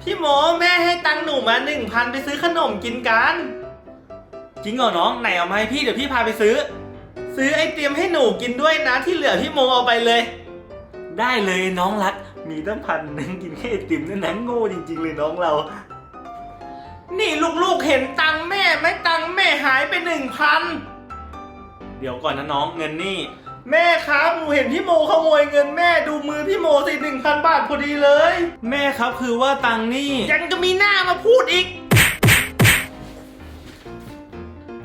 พี่โมแม่ให้ตังค์หนูมาหนึ่งพันไปซื้อขนมกินกัน จริงเหรอน้องไหนเอามาให้พี่เดี๋ยวพี่พาไปซื้อ ซื้อไอเตรียมให้หนูกินด้วยนะที่เหลือพี่โมเอาไปเลย ได้เลยน้องรัก มีตั้งพันหนึงกินแค่ไอติมนั่นนะโง่จริง ๆ เลยน้องเรา นี่ลูกๆเห็นตังค์แม่ไหมตังค์แม่หายไปหนึ่งพันเดี๋ยวก่อนนะน้องเงินนี่ แม่ครับหนูเห็นพี่โมขโมยเงินแม่ดูมือพี่โมสิหนึ่งพันบาทพอดีเลย แม่ครับคือว่าตังค์นี่ ยังจะมีหน้ามาพูดอีก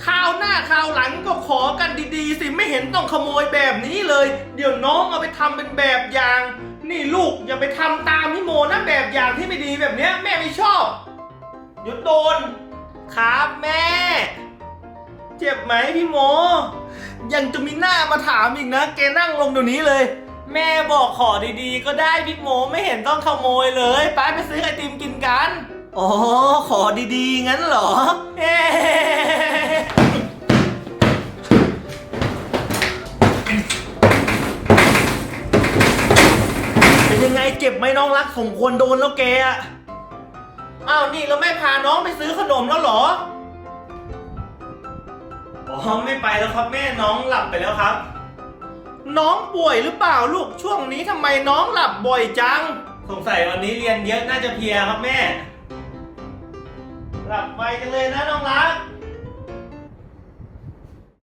คราวหน้าคราวหลังก็ขอกันดีๆ สิไม่เห็นต้องขโมยแบบนี้เลย เดี๋ยวน้องเอาไปทำเป็นแบบอย่าง นี่ลูกอย่าไปทำตามพี่โมนะแบบอย่างที่ไม่ดีแบบเนี้ยแม่ไม่ชอบเดี๋ยวโดนครับแม่ เจ็บไหมพี่โม ยังจะมีหน้ามาถามอีกนะ แกนั่งลงเดี๋ยวนี้เลย แม่บอกขอดีๆ ก็ได้พี่โมไม่เห็นต้องขโมยเลยไปไปซื้อไอติมกินกัน อ๋อ ขอดีๆ งั้นเหรอเอ๊ะเป็นยังไงเจ็บไหมน้องรักสมควรโดนแล้วแกอะอ้าวนี่เราไม่พาน้องไปซื้อขนมแล้วเหรอ อ๋อไม่ไปแล้วครับแม่น้องหลับไปแล้วครับ น้องป่วยหรือเปล่าลูกช่วงนี้ทำไมน้องหลับบ่อยจัง สงสัยวันนี้เรียนเยอะน่าจะเพลียครับแม่ หลับไวจังเลยนะน้องรัก